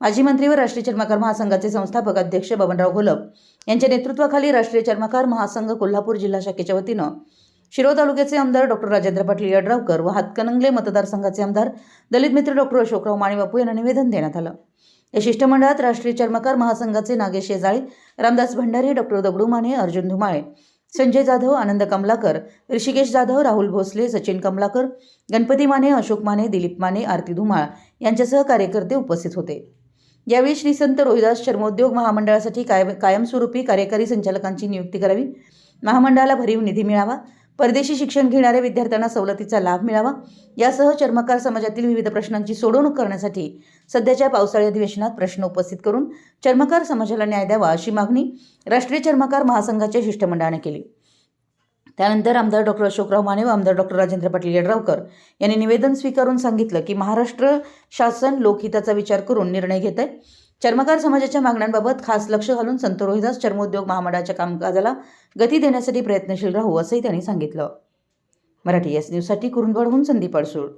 माजी मंत्री व राष्ट्रीय चर्मकार महासंघाचे संस्थापक अध्यक्ष बबनराव घोलप यांच्या नेतृत्वाखाली राष्ट्रीय चर्मकार महासंघ कोल्हापूर जिल्हा शाखेच्या वतीनं शिरो तालुक्याचे आमदार डॉक्टर राजेंद्र पाटील यड्रावकर व हातकणंगले मतदारसंघाचे आमदार दलित मित्र डॉक्टर अशोकराव माणीबापू यांना निवेदन देण्यात आलं. या शिष्टमंडळात राष्ट्रीय चर्मकार महासंघाचे नागेश शेजाळे रामदास भंडारे डॉक्टर दगडू माने अर्जुन धुमाळे संजय जाधव आनंद कमलाकर ऋषिकेश जाधव राहुल भोसले सचिन कमलाकर गणपती माने अशोक माने दिलीप माने आरती धुमाळ यांच्यासह कार्यकर्ते उपस्थित होते. यावेळी श्री संत रोहिदास चर्मोद्योग महामंडळासाठी कायम कायमस्वरूपी कार्यकारी संचालकांची नियुक्ती करावी. महामंडळाला भरीव निधी मिळावा. परदेशी शिक्षण घेणाऱ्या विद्यार्थ्यांना सवलतीचा लाभ मिळावा. यासह चर्मकार समाजातील विविध प्रश्नांची सोडवणूक करण्यासाठी सध्याच्या पावसाळी अधिवेशनात प्रश्न उपस्थित करून चर्मकार समाजाला न्याय द्यावा अशी मागणी राष्ट्रीय चर्मकार महासंघाच्या शिष्टमंडळाने केली. त्यानंतर आमदार डॉक्टर अशोकराव माने व आमदार डॉक्टर राजेंद्र पाटील यड्रावकर यांनी निवेदन स्वीकारून सांगितलं की महाराष्ट्र शासन लोकहिताचा विचार करून निर्णय घेत आहे चर्मकार समाजाच्या मागण्यांबाबत खास लक्ष घालून संत रोहिदास चर्मोद्योग महामंडळाच्या कामकाजाला गती देण्यासाठी प्रयत्नशील राहू असंही त्यांनी सांगितलं. मराठी एस न्यूजसाठी कुरुंदवाडहून संदीप अडसूळ.